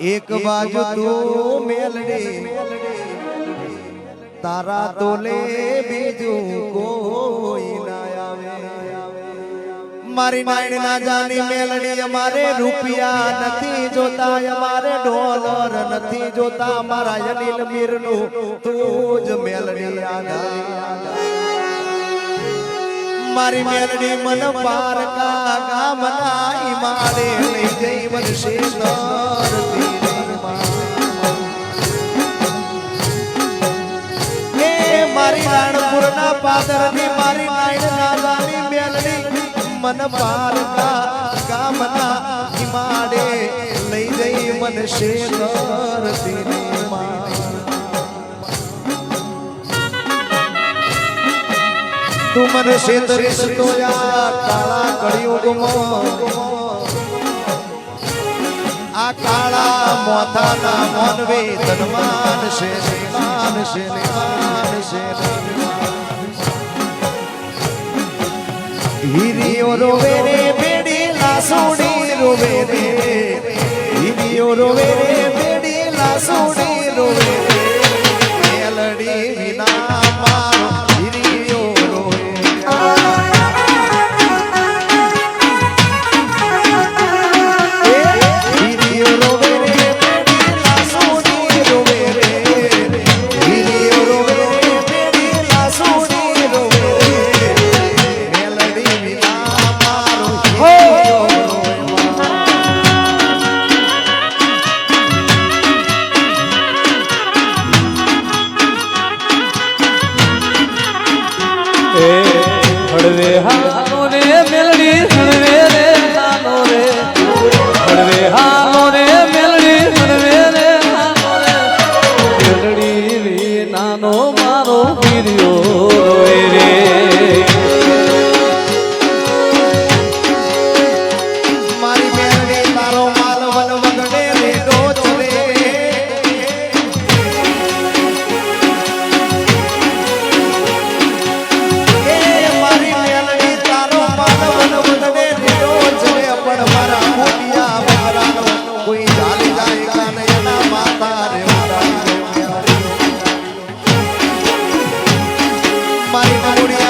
એક બાજુ તું મેલડી તારા તોલે બીજું કોઈ ના આવે. મારી નાઈડ ના જાની મેલડી અમારે રૂપિયા નથી જોતા અમારે ડોલર નથી જોતા મારા અનિલ મીરનું તું જ મેલડી આધાર મારી મેલડી મન પારકા ગામના ઈમાડે લઈ જઈ વનશે નરતી એ મારી પાદરની મારી નાઈન નાદાની મેલડી મન પારકા ગામના ઈમાડે લઈ જઈ વનશે નરતી તું મને છેતરીશ તો યાર, કાળા કળિયુગમાં આ કાળા મોથાના મોનવે તનમાન છે માન છે માન છે હીરીઓ રોવે રે, બેડી લાસુડી રોવે રે. હીરીઓ રોવે રે, બેડી લાસુડી રોવે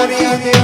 Maria de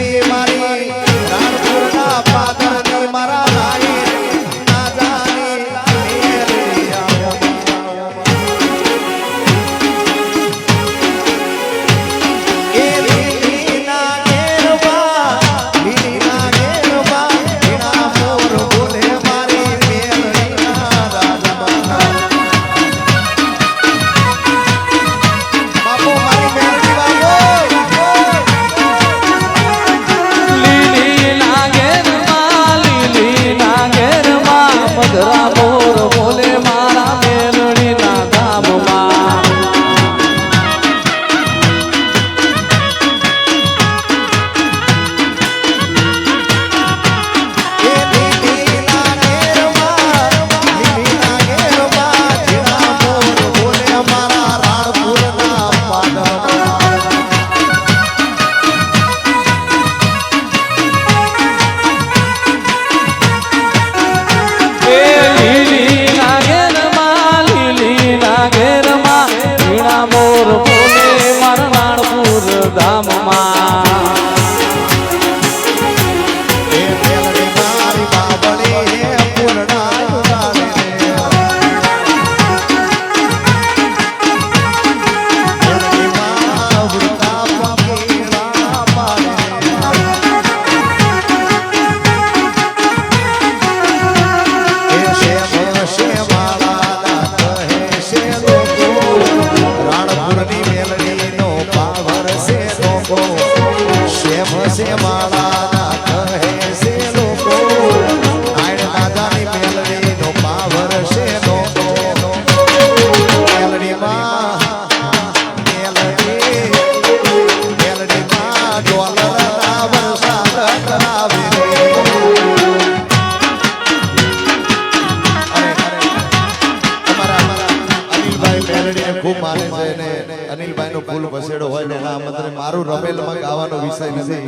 એના આમંત્રણે મારું રમેલમાં ગાવાનો વિષય નથી.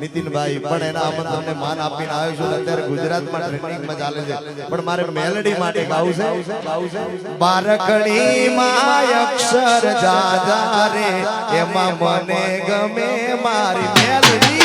નીતિનભાઈ, પણ એના આમંત્રણને માન આપીને આવ્યો છું. અત્યારે ગુજરાતમાં ટ્રેનિંગમાં ચાલે છે. પણ મારે મેલડી માટે ગાવું છે. બારકણી માં અક્ષર જાજા રે. એમાં મને ગમે મારી મેલડી.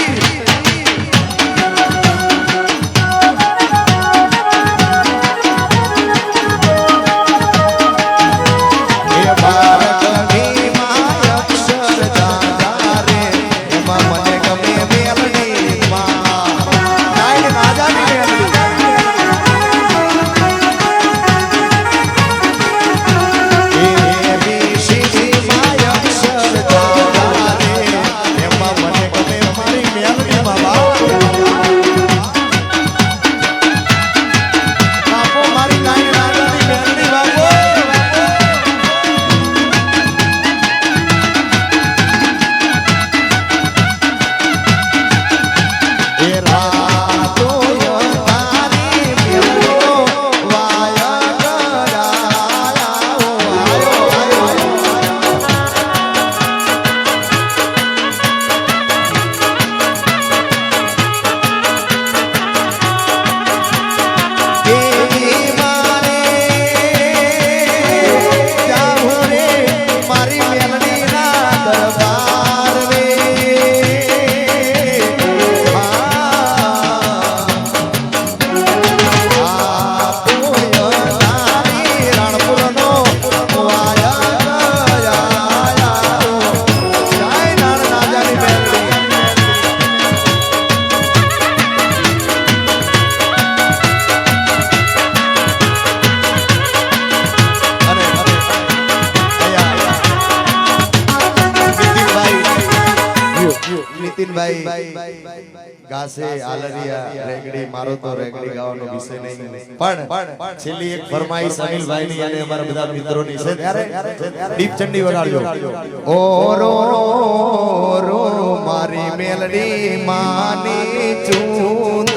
નીતિનભાઈ ગાસે આલરિયા રેગડી મારો તો રેગડી ગાવાનો વિષય નહીં. પણ છેલ્લી એક ફરમાઈશ અનિલભાઈ ની અને અમારા બધા મિત્રોની છે. ત્યારે દીપ ચંડી વગાડજો. ઓ રો રો મારી મેલડી માની ચૂંદડી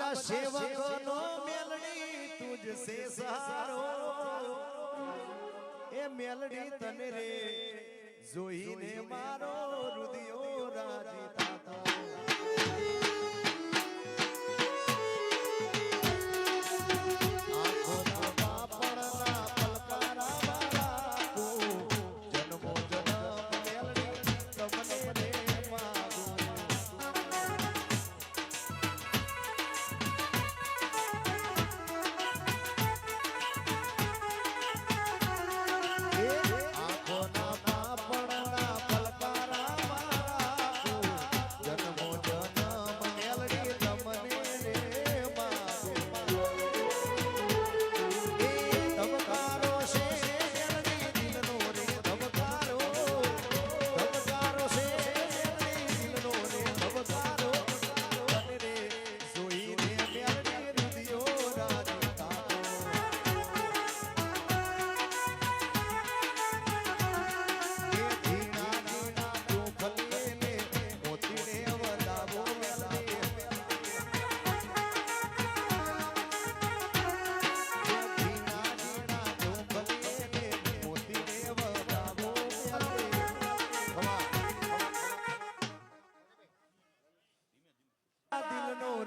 આ સેવકો નો મેલડી તુજ સે સહારો એ મેલડી તને રે જોઈને મારો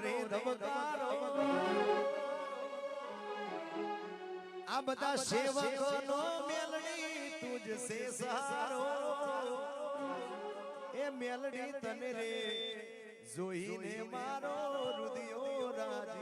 રે ધબકારો આ બધા સેવકો નો મેલડી તુજ સે સહારો એ મેલડી તને રે જોઈને મારો રુદિયો રાજી